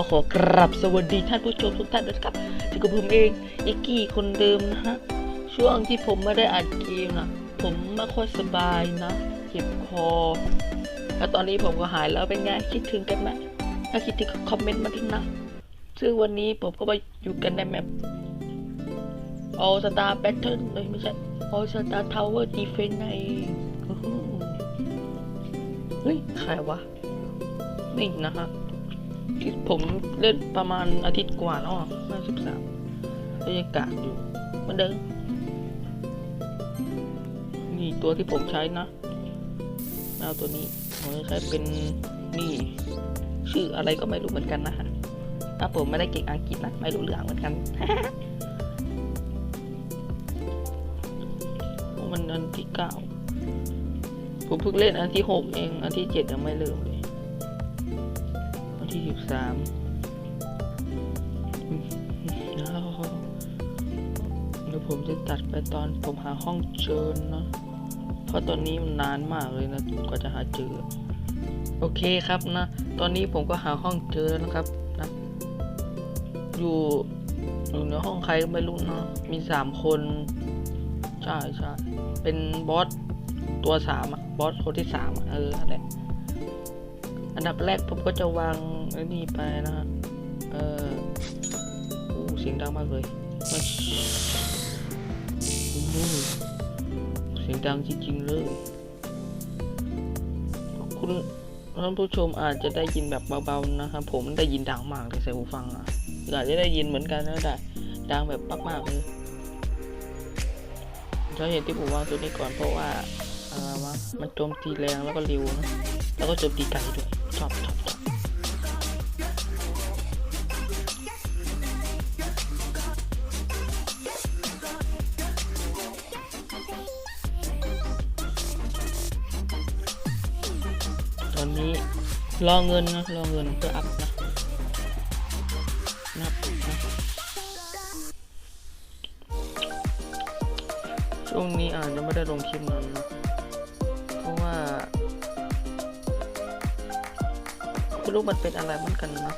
ก็ขอกราบสวัสดีท่านผู้ชมทุกท่านด้วยครับที่กับผมเองอิกกี้คนเดิมนะฮะ ช่วงที่ผมไม่ได้อัดเกมนะผมไม่ค่อยสบายนะเจ็บคอ แล้วตอนนี้ผมก็หายแล้วเป็นไงคิดถึงกันไหมถ้าคิดถึงคอมเมนต์มาด้วยนะ ซึ่งวันนี้ผมก็มาอยู่กันในแมป All Star Battle เลยไม่ใช่ All Star Tower Defense ในเฮ้ย ใครวะ นี่นะฮะ ผมเล่นประมาณอาทิตย์กว่าแล้วอะห้าสิบสามบรรยากาศอยู่เหมือนเดิมนี่ตัวที่ผมใช้นะดาตัวนี้ผมจะใช้เป็นนี่ชื่ออะไรก็ไม่รู้เหมือนกันนะฮะถ้าผมไม่ได้เก่งอังกฤษนะไม่รู้เรื่องเหมือนกันมันอันที่เก้าผมเพิ่งเล่นอันที่หกเอง อันที่เจ็ดยังไม่เริ่มเลย ที่สิบสามเดี๋ยวผมจะตัดไปตอนผมหาห้องเจอเนาะเพราะตอนนี้มันนานมากเลยนะกว่าจะหาเจอ โอเคครับนะ ตอนนี้ผมก็หาห้องเจอแล้วนะครับนะ อยู่อยู่ในห้องใครก็ไม่รู้เนาะมีสามคนใช่ใช่เป็นบอสตัวสามอะบอสคนที่สามอะเออแหละ อันดับแรกผมก็จะวางไอ้นี่ไปนะฮะ เออโอ้เสียงดังมากเลยโอ้โหเสียงดังจริงๆเลย คุณท่านผู้ชมอาจจะได้ยินแบบเบาๆนะครับ ผมได้ยินดังมากเลยใส่หูฟังอะอาจจะได้ยินเหมือนกันนะแต่ดังแบบมากๆเลยสาเหตุที่ผมวางตัวนี้ก่อนเพราะว่าอ่ามามันโจมตีแรงแล้วก็เร็วนะ แล้วก็โจมตีไกลด้วย ชอบชอบชอบตอนนี้รอเงินนะรอเงินเพื่ออัพนะนับนะช่วงนี้อาจจะไม่ได้ลงคลิปนั้นน ไม่รู้มันเป็นอะไรเหมือนกันนะ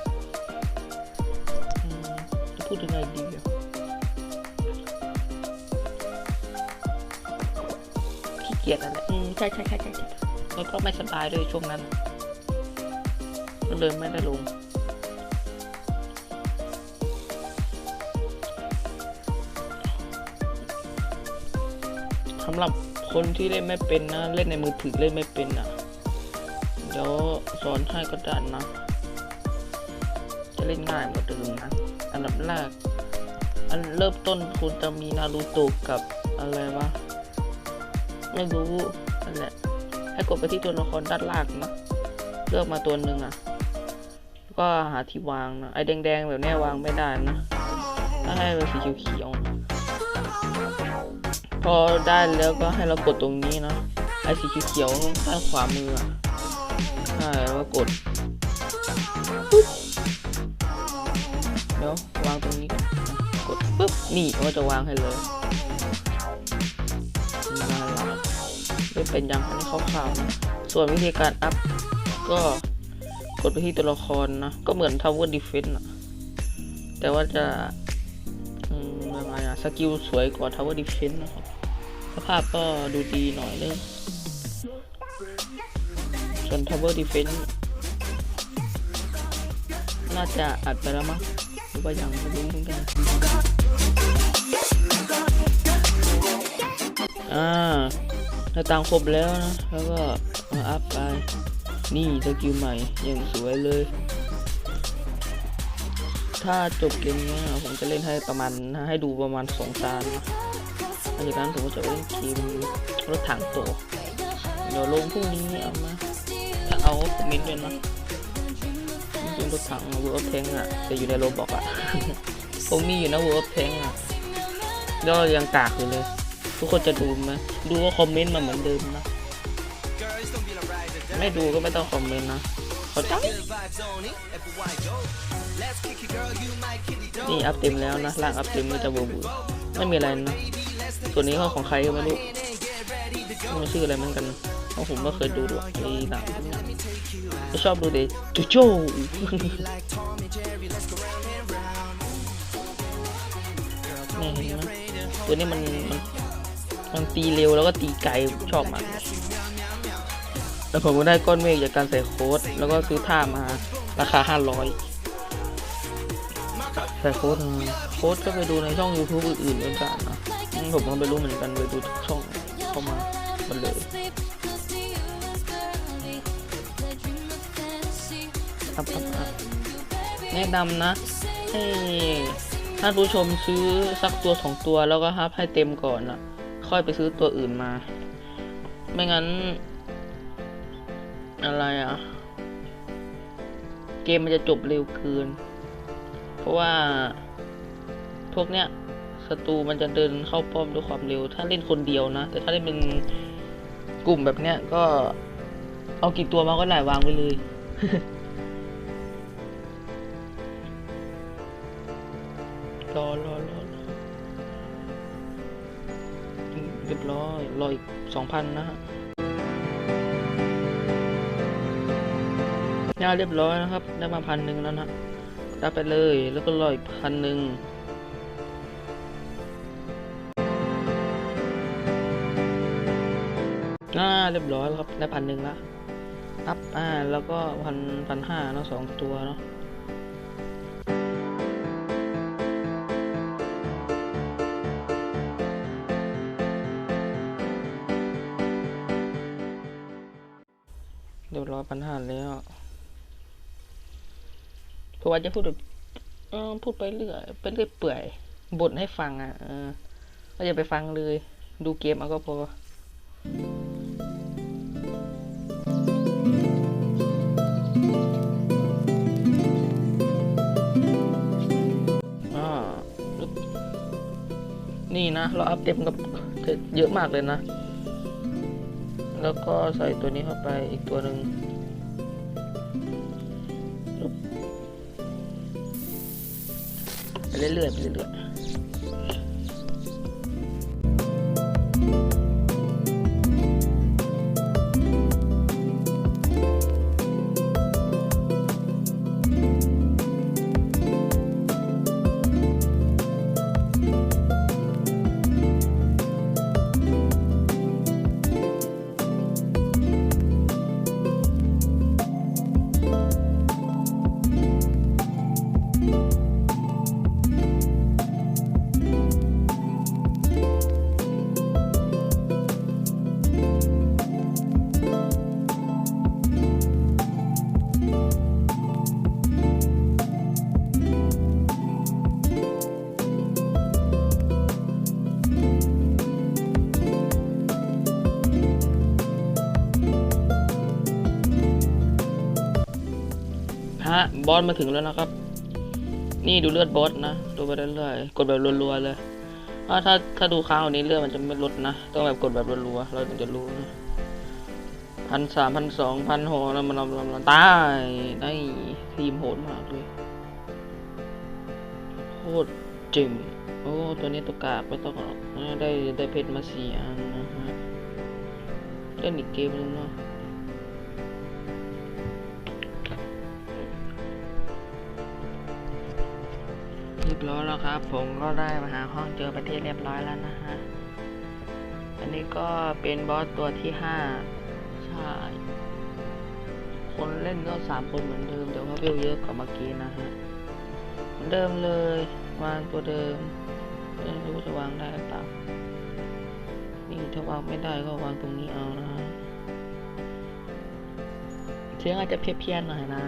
อืมจะพูดยังไงดีอะขี้เกียจอะไรอืมใช่ใช่ใช่ใช่ใช่แล้วก็ไม่สบายด้วยช่วงนั้น ก็เลยไม่ได้ลงสำหรับคนที่เล่นไม่เป็นนะ เล่นในมือถือเล่นไม่เป็นอะ เดี๋ยวสอนให้ก็ได้นะ จะเล่นง่ายกว่าเดิมนะ อันดับแรก อันเริ่มต้นคุณจะมีนารูโตะกับอะไรวะ ไม่รู้นั่นแหละ ให้กดไปที่ตัวละครด้านล่างนะ เลือกมาตัวหนึ่งอะ ก็หาที่วางนะ ไอ้แดงๆแบบนี้วางไม่ได้นะถ้าให้เป็นสีเขียวๆพอได้แล้วก็ให้เรากดตรงนี้นะไอ้สีเขียวๆด้านขวามือ ใช่แล้วก็กดปุ๊บเดี๋ยววางตรงนี้กดปุ๊บนี่มันก็จะวางให้เลยน่ารักไม่เป็นยังอันนี้คร่าวๆนะส่วนวิธีการอัพก็กดไปที่ตัวละครนะ ก็เหมือน Tower Defense อะแต่ว่าจะอืมยังไงอะสกิลสวยกว่า Tower Defense นะครับ สภาพก็ดูดีหน่อยนึง ส่วน Tower Defense น่าจะอัดไปแล้วมั้งหรือว่ายังไม่รู้เหมือนกันอ่าหน้าต่างครบแล้วนะ แล้วก็มาอัพไป นี่สกิลใหม่อย่างสวยเลย ถ้าจบเกมเนี้ยผมจะเล่นให้ประมาณ ให้ดูประมาณสองตานหลังจากนั้นผมจะเล่นเกมรถถังโตเดี๋ยวลงพรุ่งนี้เอามาถ้า เอาคอมเมนต์ด้วยนะมันเป็นรถถังเวิร์ฟแทงอะแต่อยู่ในโรบอกอะผมมีอยู่นะเวิร์ฟแทงอะก็ยังกากอยู่เลย ทุกคนจะดูไหมดูก็คอมเมนต์มาเหมือนเดิมนะ ไม่ดูก็ไม่ต้องคอมเมนต์นะเขาใจนี่อัพเต็มแล้วนะร่างอัพเต็มมันจะบูบูไม่มีอะไรนะ ส่วนนี้ก็ของใครก็ไม่รู้มันชื่ออะไรเหมือนกัน เพราะผมก็เคยดูด้วยไอ้หนังก็ชอบดูเดโจโจเนี่ยเห็นไหมตัวนี้มันมันมันตีเร็วแล้วก็ตีไกลชอบมากแล้วผมก็ได้ก้อนเมฆจากการใส่โค้ด แล้วก็ซื้อท่ามาราคาห้าร้อยใส่โค้ดโค้ดก็ไปดูในช่อง YouTube อื่นๆเหมือนกันนะผมก็ไม่รู้เหมือนกันไปดูทุกช่องเข้ามาหมดเลย ครับครับครับแนะนำนะ ให้ท่านผู้ชมซื้อสักตัวสองตัวแล้วก็ฮับให้เต็มก่อนนะค่อยไปซื้อตัวอื่นมา ไม่งั้น อะไรอะเกมมันจะจบเร็วเกิน เพราะว่าพวกเนี้ยศัตรูมันจะเดินเข้าป้อมด้วยความเร็ว ถ้าเล่นคนเดียวนะ แต่ถ้าเล่นเป็นกลุ่มแบบเนี้ยก็เอากี่ตัวมาก็ได้วางไปเลย งาเรียบร้อยนะครับ ได้มาพันหนึ่งแล้วนะรับไปเลยแล้วก็รออีกพันหนึ่งอ่าเรียบร้อยแล้วครับได้พันหนึ่งละอัพอ่าแล้วก็พันพันห้าเนาะสองตัวเนาะเรียบร้อยพันห้าแล้ว เพราะว่าจะพูดแบบพูดไปเรื่อยไปเรื่อยเปื่อยบ่นให้ฟังอะเออก็อย่าไปฟังเลย ดูเกมเอาก็พออ่านี่นะ เราอัพเต็มกับเยอะมากเลยนะ แล้วก็ใส่ตัวนี้เข้าไปอีกตัวหนึ่ง ไป ฮะ บอสมาถึงแล้วนะครับ นี่ดูเลือดบอสนะ ดูไปเรื่อยๆ กดแบบรัวๆเลยถ้าถ้าถ้าดูค้างกว่านี้เลือดมันจะไม่ลดนะ ต้องแบบกดแบบรัวๆ เราถึงจะรู้นะพันสามพันสองพันหกแล้วมันลำลำลำตายได้ทีมโหดมากเลย โคตรจิมโอ้ ตัวนี้ตัวกากไม่ต้องได้ได้เพชรมาสี่อันนะฮะ เล่นอีกเกมนึงเนาะ บร้อยแล้วครับ ผมก็ได้มาหาห้องเจอประเทศเรียบร้อยแล้วนะฮะ อันนี้ก็เป็นบอสตัวที่ห้าใช่ คนเล่นก็สามคนเหมือนเดิมแต่ว่าเวลเยอะกว่าเมื่อกี้นะฮะ เหมือนเดิมเลยวางตัวเดิมไม่รู้จะวางได้หรือเปล่า นี่ถ้าวางไม่ได้ก็วางตรงนี้เอานะฮะ เสียงอาจจะเพี้ยนๆหน่อยนะ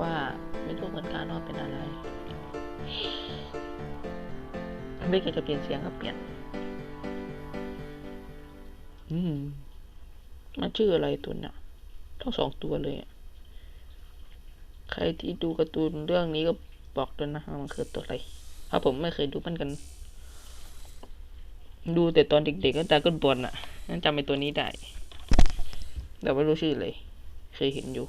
ว่าไม่รู้เหมือนกันว่าเป็นอะไร ไม่ก็จะเปลี่ยนเสียงก็เปลี่ยน อืม มันชื่ออะไรตัวเนี่ยทั้งสองตัวเลยอะใครที่ดูการ์ตูนเรื่องนี้ก็บอกด้วยนะว่ามันคือตัวอะไรเพราะผมไม่เคยดูมันกัน ดูแต่ตอนเด็กๆก็ดราก้อนบอลอะนั่นจำไอ้ตัวนี้ได้ แต่ไม่รู้ชื่อเลย เคยเห็นอยู่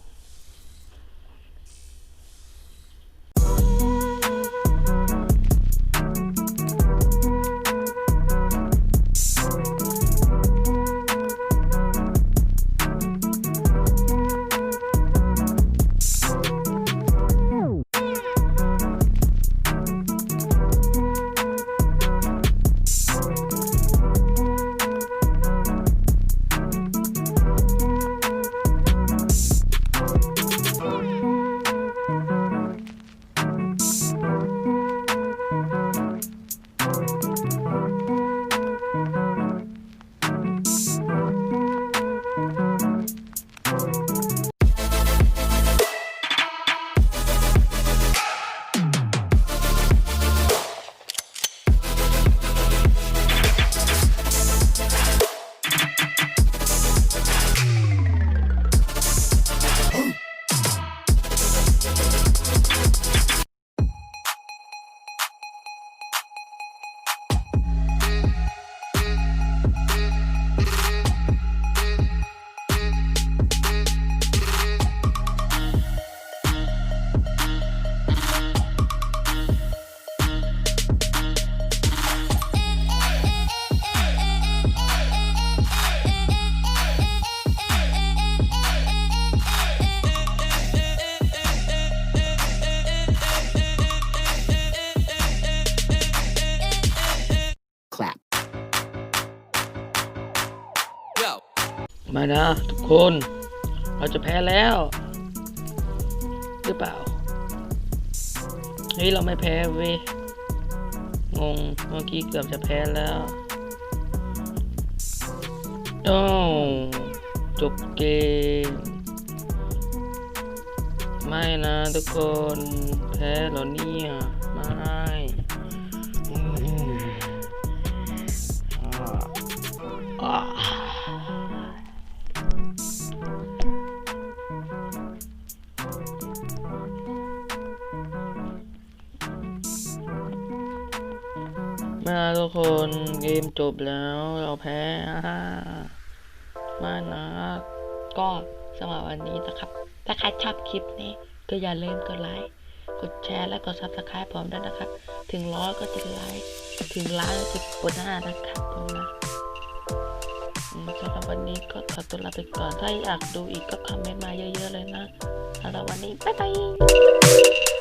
มานะ ทุกคน เราจะแพ้แล้ว หรือเปล่า เฮ้ย เราไม่แพ้เว้ยงงเมื่อกี้เกือบจะแพ้แล้วโอ้จบเกม ไม่นะทุกคน แพ้เหรอเนี่ยไม่อืมอ่าอ่า นะทุกคนเกมจบแล้วเราแพ้อ่านะ ก็สำหรับวันนี้นะครับ ถ้าใครชอบคลิปนี้ ก็อย่าลืมกดไลค์กดแชร์และกด subscribe ผมด้วยนะครับ ถึงร้อยก็จะไลค์ถึงล้านก็จะกดหน้านะครับผมนะสำหรับวันนี้ก็ขอตัวลาไปก่อน ถ้าอยากดูอีกก็คอมเมนต์มาเยอะๆเลยนะสำหรับวันนี้ บ๊ายบาย